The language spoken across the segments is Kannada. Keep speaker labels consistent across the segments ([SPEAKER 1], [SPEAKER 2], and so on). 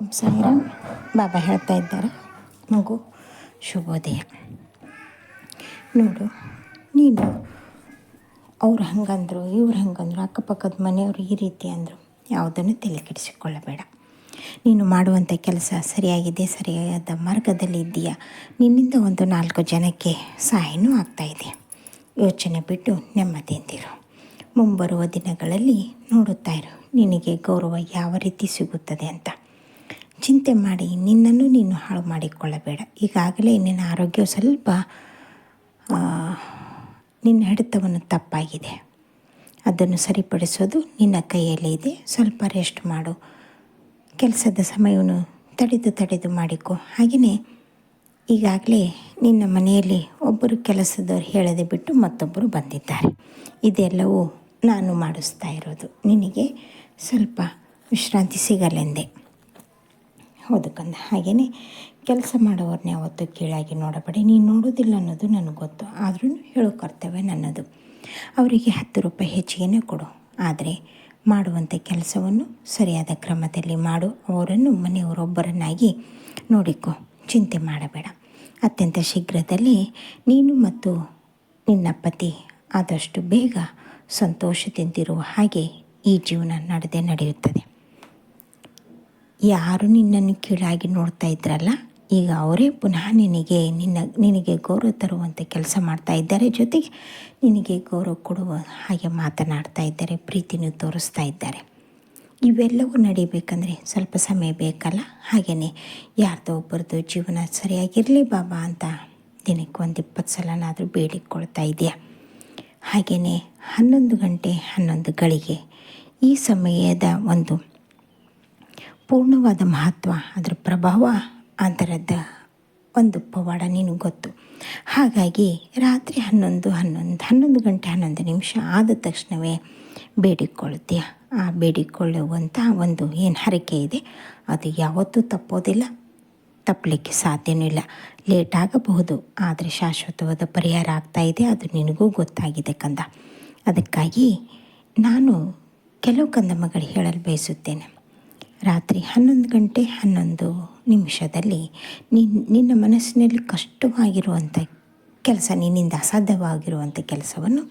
[SPEAKER 1] ಸಾಯಿರಾಮ್ ಬಾಬಾ ಹೇಳ್ತಾ ಇದ್ದಾರೆ. ಮಗು, ಶುಭೋದಯ. ನೋಡು, ನೀನು ಅವ್ರು ಹಂಗಂದ್ರು, ಇವ್ರು ಹಂಗಂದ್ರು, ಅಕ್ಕಪಕ್ಕದ ಮನೆಯವರು ಈ ರೀತಿ ಅಂದರು, ಯಾವುದನ್ನು ತಲೆ ಕೆಡಿಸಿಕೊಳ್ಳಬೇಡ ನೀನು ಮಾಡುವಂಥ ಕೆಲಸ ಸರಿಯಾಗಿದೆ, ಸರಿಯಾದ ಮಾರ್ಗದಲ್ಲಿ ಇದೆಯಾ ನಿನ್ನಿಂದ ಒಂದು ನಾಲ್ಕು ಜನಕ್ಕೆ ಸಹಾಯನೂ ಆಗ್ತಾಯಿದೆ ಯೋಚನೆ ಬಿಟ್ಟು ನೆಮ್ಮದಿಯಿಂದಿರು. ಮುಂಬರುವ ದಿನಗಳಲ್ಲಿ ನೋಡುತ್ತಾ ಇರು, ನಿನಗೆ ಗೌರವ ಯಾವ ರೀತಿ ಸಿಗುತ್ತದೆ ಅಂತ. ಚಿಂತೆ ಮಾಡಿ, ನಿನ್ನನ್ನು ನೀನು ಹಾಳು ಮಾಡಿಕೊಳ್ಳಬೇಡ. ಈಗಾಗಲೇ ನಿನ್ನ ಆರೋಗ್ಯ ಸ್ವಲ್ಪ ನಿನ್ನ ಹಿಡಿತವನ್ನು ತಪ್ಪಾಗಿದೆ. ಅದನ್ನು ಸರಿಪಡಿಸೋದು ನಿನ್ನ ಕೈಯಲ್ಲೇ ಇದೆ. ಸ್ವಲ್ಪ ರೆಸ್ಟ್ ಮಾಡು. ಕೆಲಸದ ಸಮಯವನ್ನು ತಡೆದು ತಡೆದು ಮಾಡಿಕೊ. ಹಾಗೆಯೇ ಈಗಾಗಲೇ ನಿನ್ನ ಮನೆಯಲ್ಲಿ ಒಬ್ಬರು ಕೆಲಸದವ್ರು ಹೇಳದೆ ಬಿಟ್ಟು ಮತ್ತೊಬ್ಬರು ಬಂದಿದ್ದಾರೆ. ಇದೆಲ್ಲವೂ ನಾನು ಮಾಡಿಸ್ತಾ ಇರೋದು. ನಿನಗೆ ಸ್ವಲ್ಪ ವಿಶ್ರಾಂತಿ ಸಿಗಲೆಂದೆ. ಹೌದು ಕಂದ ಹಾಗೆಯೇ ಕೆಲಸ ಮಾಡೋವ್ರನ್ನ ಯಾವತ್ತೂ ಕೀಳಾಗಿ ನೋಡಬೇಡಿ. ನೀನು ನೋಡೋದಿಲ್ಲ ಅನ್ನೋದು ನನಗೆ ಗೊತ್ತು. ಆದ್ರೂ ಹೇಳೋ ಕರ್ತವ್ಯ ನನ್ನದು. ಅವರಿಗೆ ಹತ್ತು ರೂಪಾಯಿ ಹೆಚ್ಚಿಗೆನೇ ಕೊಡು. ಆದರೆ ಮಾಡುವಂಥ ಕೆಲಸವನ್ನು ಸರಿಯಾದ ಕ್ರಮದಲ್ಲಿ ಮಾಡು. ಅವರನ್ನು ಮನೆಯವರೊಬ್ಬರನ್ನಾಗಿ ನೋಡಿಕೊ. ಚಿಂತೆ ಮಾಡಬೇಡ. ಅತ್ಯಂತ ಶೀಘ್ರದಲ್ಲಿ ನೀನು ಮತ್ತು ನಿನ್ನ ಪತಿ ಆದಷ್ಟು ಬೇಗ ಸಂತೋಷದಿಂದಿರುವ ಹಾಗೆ ಈ ಜೀವನ ನಡೆದೇ ನಡೆಯುತ್ತದೆ. ಯಾರು ನಿನ್ನನ್ನು ಕೀಳಾಗಿ ನೋಡ್ತಾ ಇದ್ರಲ್ಲ, ಈಗ ಅವರೇ ಪುನಃ ನಿನಗೆ, ನಿನ್ನ, ನಿನಗೆ ಗೌರವ ತರುವಂತೆ ಕೆಲಸ ಮಾಡ್ತಾ ಇದ್ದಾರೆ. ಜೊತೆಗೆ ನಿನಗೆ ಗೌರವ ಕೊಡುವ ಹಾಗೆ ಮಾತನಾಡ್ತಾ ಇದ್ದಾರೆ, ಪ್ರೀತಿನೂ ತೋರಿಸ್ತಾ ಇದ್ದಾರೆ. ಇವೆಲ್ಲವೂ ನಡಿಬೇಕಂದ್ರೆ ಸ್ವಲ್ಪ ಸಮಯ ಬೇಕಲ್ಲ? ಹಾಗೆಯೇ ಯಾರ್ದೋ ಒಬ್ಬರದ್ದು ಜೀವನ ಸರಿಯಾಗಿರಲಿ ಬಾಬಾ ಅಂತ ದಿನಕ್ಕೆ ಒಂದು ಇಪ್ಪತ್ತು ಸಲನಾದರೂ ಬೇಡಿಕೊಳ್ತಾ ಇದೆಯಾ ಹಾಗೆಯೇ ಹನ್ನೊಂದು ಗಂಟೆ ಹನ್ನೊಂದು ಗಳಿಗೆ ಈ ಸಮಯದ ಒಂದು ಪೂರ್ಣವಾದ ಮಹತ್ವ, ಅದರ ಪ್ರಭಾವ, ಅದರದ ಒಂದು ಪವಾಡ ನಿನಗೆ ಗೊತ್ತು. ಹಾಗಾಗಿ ರಾತ್ರಿ ಹನ್ನೊಂದು ಹನ್ನೊಂದು ಹನ್ನೊಂದು ಗಂಟೆ ಹನ್ನೊಂದು ನಿಮಿಷ ಆದ ತಕ್ಷಣವೇ ಬೇಡಿಕೊಳ್ಳುತ್ತೀಯ. ಆ ಬೇಡಿಕೊಳ್ಳುವಂಥ ಒಂದು ಏನು ಹರಕೆ ಇದೆ, ಅದು ಯಾವತ್ತೂ ತಪ್ಪೋದಿಲ್ಲ, ತಪ್ಪಲಿಕ್ಕೆ ಸಾಧ್ಯವೂ ಇಲ್ಲ. ಲೇಟ್ ಆಗಬಹುದು, ಆದರೆ ಶಾಶ್ವತವಾದ ಪರಿಹಾರ ಆಗ್ತಾ ಇದೆ, ಅದು ನಿನಗೂ ಗೊತ್ತಾಗಿದೆ ಕಂದ. ಅದಕ್ಕಾಗಿ ನಾನು ಕೆಲವು ಕಂದ ಮಗಳು ಹೇಳಲು ಬಯಸುತ್ತೇನೆ. ರಾತ್ರಿ ಹನ್ನೊಂದು ಗಂಟೆ ಹನ್ನೊಂದು ನಿಮಿಷದಲ್ಲಿ ನಿನ್ನ ನಿನ್ನ ಮನಸ್ಸಿನಲ್ಲಿ ಕಷ್ಟವಾಗಿರುವಂಥ ಕೆಲಸ, ನಿನ್ನಿಂದ ಅಸಾಧ್ಯವಾಗಿರುವಂಥ ಕೆಲಸವನ್ನು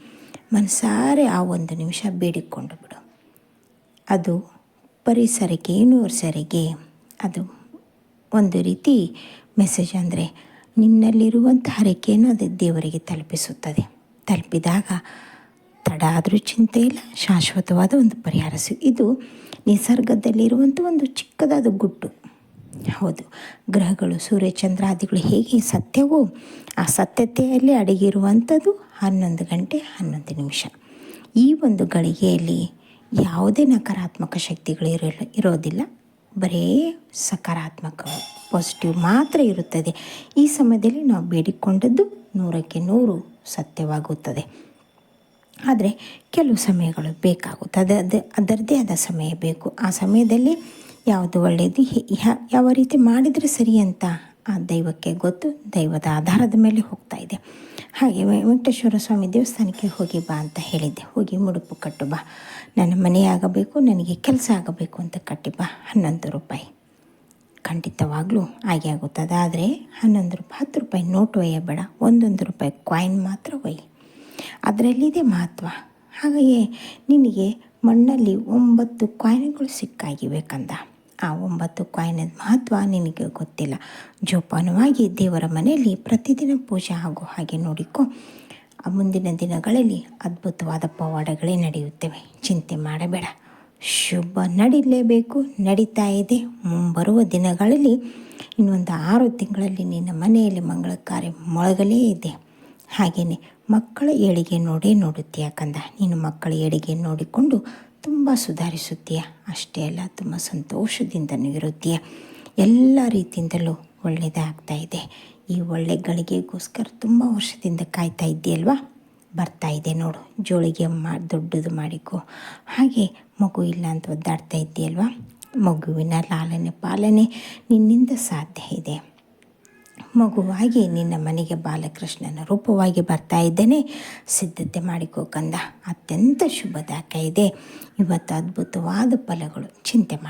[SPEAKER 1] ಮನಸಾರೆ ಆ ಒಂದು ನಿಮಿಷ ಬೇಡಿಕೊಂಡು ಬಿಡು. ಅದು ಪರಿಸರಕ್ಕೆ, ಯೂನಿವರ್ಸರಿಗೆ ಅದು ಒಂದು ರೀತಿ ಮೆಸೇಜ್ ಅಂದರೆ ನಿನ್ನಲ್ಲಿರುವಂಥ ಹರಕೆಯನ್ನು ಅದು ದೇವರಿಗೆ ತಲುಪಿಸುತ್ತದೆ. ತಲುಪಿದಾಗ ತಡ ಆದರೂ ಚಿಂತೆ ಇಲ್ಲ. ಶಾಶ್ವತವಾದ ಒಂದು ಪರಿಹಾರ ಸಿ ಇದು ನಿಸರ್ಗದಲ್ಲಿರುವಂಥ ಒಂದು ಚಿಕ್ಕದಾದ ಗುಟ್ಟು. ಹೌದು. ಗ್ರಹಗಳು, ಸೂರ್ಯ ಚಂದ್ರಾದಿಗಳು ಹೇಗೆ ಸತ್ಯವೋ ಆ ಸತ್ಯತೆಯಲ್ಲಿ ಅಡಗಿರುವಂಥದ್ದು ಹನ್ನೊಂದು ಗಂಟೆ ಹನ್ನೊಂದು ನಿಮಿಷ. ಈ ಒಂದು ಗಳಿಗೆಯಲ್ಲಿ ಯಾವುದೇ ನಕಾರಾತ್ಮಕ ಶಕ್ತಿಗಳು ಇರಲ್ಲ ಇರೋದಿಲ್ಲ. ಬರೇ ಸಕಾರಾತ್ಮಕ ಪಾಸಿಟಿವ್ ಮಾತ್ರ ಇರುತ್ತದೆ. ಈ ಸಮಯದಲ್ಲಿ ನಾವು ಬೇಡಿಕೊಂಡದ್ದು ನೂರಕ್ಕೆ ನೂರು ಸತ್ಯವಾಗುತ್ತದೆ. ಆದರೆ ಕೆಲವು ಸಮಯಗಳು ಬೇಕಾಗುತ್ತೆ. ಅದು ಅದು, ಅದರದ್ದೇ ಆದ ಸಮಯ ಬೇಕು. ಆ ಸಮಯದಲ್ಲಿ ಯಾವುದು ಒಳ್ಳೆಯದು ಯಾವ ರೀತಿ ಮಾಡಿದರೆ ಸರಿ ಅಂತ ಆ ದೈವಕ್ಕೆ ಗೊತ್ತು, ದೈವದ ಆಧಾರದ ಮೇಲೆ ಹೋಗ್ತಾ ಇದೆ. ಹಾಗೆ ವೆಂಕಟೇಶ್ವರ ಸ್ವಾಮಿ ದೇವಸ್ಥಾನಕ್ಕೆ ಹೋಗಿ ಬಾ ಅಂತ ಹೇಳಿದ್ದೆ. ಹೋಗಿ ಮುಡುಪು ಕಟ್ಟು ಬಾ. ನನ್ನ ಮನೆಯಾಗಬೇಕು ನನಗೆ ಕೆಲಸ ಆಗಬೇಕು ಅಂತ ಕಟ್ಟಿ ಬಾ. ಹನ್ನೊಂದು ರೂಪಾಯಿ. ಖಂಡಿತವಾಗ್ಲೂ ಹಾಗೆ ಆಗುತ್ತದೆ. ಆದರೆ ಹನ್ನೊಂದು ರೂಪಾಯಿ, ಹತ್ತು ರೂಪಾಯಿ ನೋಟ್ ಒಯ್ಯಬೇಡ. ಒಂದೊಂದು ರೂಪಾಯಿ ಕಾಯಿನ್ ಮಾತ್ರ ಒಯ್ಯಿ. ಅದರಲ್ಲಿದೆ ಮಹತ್ವ. ಹಾಗೆಯೇ ನಿನಗೆ ಮಣ್ಣಲ್ಲಿ ಒಂಬತ್ತು ಕಾಯಿನ್ಗಳು ಸಿಕ್ಕಾಗಿವೆ ಕಂದ ಆ ಒಂಬತ್ತು ಕಾಯಿನದ ಮಹತ್ವ ನಿನಗೆ ಗೊತ್ತಿಲ್ಲ. ಜೋಪಾನವಾಗಿ ದೇವರ ಮನೆಯಲ್ಲಿ ಪ್ರತಿದಿನ ಪೂಜೆ ಆಗೋ ಹಾಗೆ ನೋಡಿಕೊ. ಮುಂದಿನ ದಿನಗಳಲ್ಲಿ ಅದ್ಭುತವಾದ ಪವಾಡಗಳೇ ನಡೆಯುತ್ತವೆ. ಚಿಂತೆ ಮಾಡಬೇಡ. ಶುಭ ನಡೀಲೇಬೇಕು. ನಡೀತಾ ಇದೆ. ಮುಂಬರುವ ದಿನಗಳಲ್ಲಿ ಇನ್ನೊಂದು ಆರು ತಿಂಗಳಲ್ಲಿ ನಿನ್ನ ಮನೆಯಲ್ಲಿ ಮಂಗಳ ಕಾರ್ಯ ಮೊಳಗಲೇ ಇದೆ. ಹಾಗೆಯೇ ಮಕ್ಕಳ ಏಳಿಗೆ ನೋಡೇ ನೋಡುತ್ತೀಯ ಕಂದ ನೀನು ಮಕ್ಕಳ ಏಳಿಗೆ ನೋಡಿಕೊಂಡು ತುಂಬ ಸುಧಾರಿಸುತ್ತೀಯ. ಅಷ್ಟೇ ಅಲ್ಲ, ತುಂಬ ಸಂತೋಷದಿಂದನೂ ಇರುತ್ತೀಯ ಎಲ್ಲ ರೀತಿಯಿಂದಲೂ ಒಳ್ಳೆಯದಾಗ್ತಾ ಇದೆ. ಈ ಒಳ್ಳೆ ಗಳಿಗೆಗೋಸ್ಕರ ತುಂಬ ವರ್ಷದಿಂದ ಕಾಯ್ತಾ ಇದ್ದೀಯಲ್ವಾ? ಬರ್ತಾ ಇದೆ ನೋಡು. ಜೋಳಿಗೆ ಮಾ, ದೊಡ್ಡದು ಮಾಡಿಕೊ. ಹಾಗೆ ಮಗು ಇಲ್ಲ ಅಂತ ಒದ್ದಾಡ್ತಾ ಇದ್ದೀಯಲ್ವಾ? ಮಗುವಿನ ಲಾಲನೆ ಪಾಲನೆ ನಿನ್ನಿಂದ ಸಾಧ್ಯ ಇದೆ. ಮಗುವಾಗಿ ನಿನ್ನ ಮನೆಗೆ ಬಾಲಕೃಷ್ಣನ ರೂಪವಾಗಿ ಬರ್ತಾ ಇದ್ದೇನೆ. ಸಿದ್ಧತೆ ಮಾಡಿಕೋ ಕಂದ. ಅತ್ಯಂತ ಶುಭದಾಯಕ ಇದೆ. ಇವತ್ತು ಅದ್ಭುತವಾದ ಫಲಗಳು. ಚಿಂತೆ ಮಾಡಿ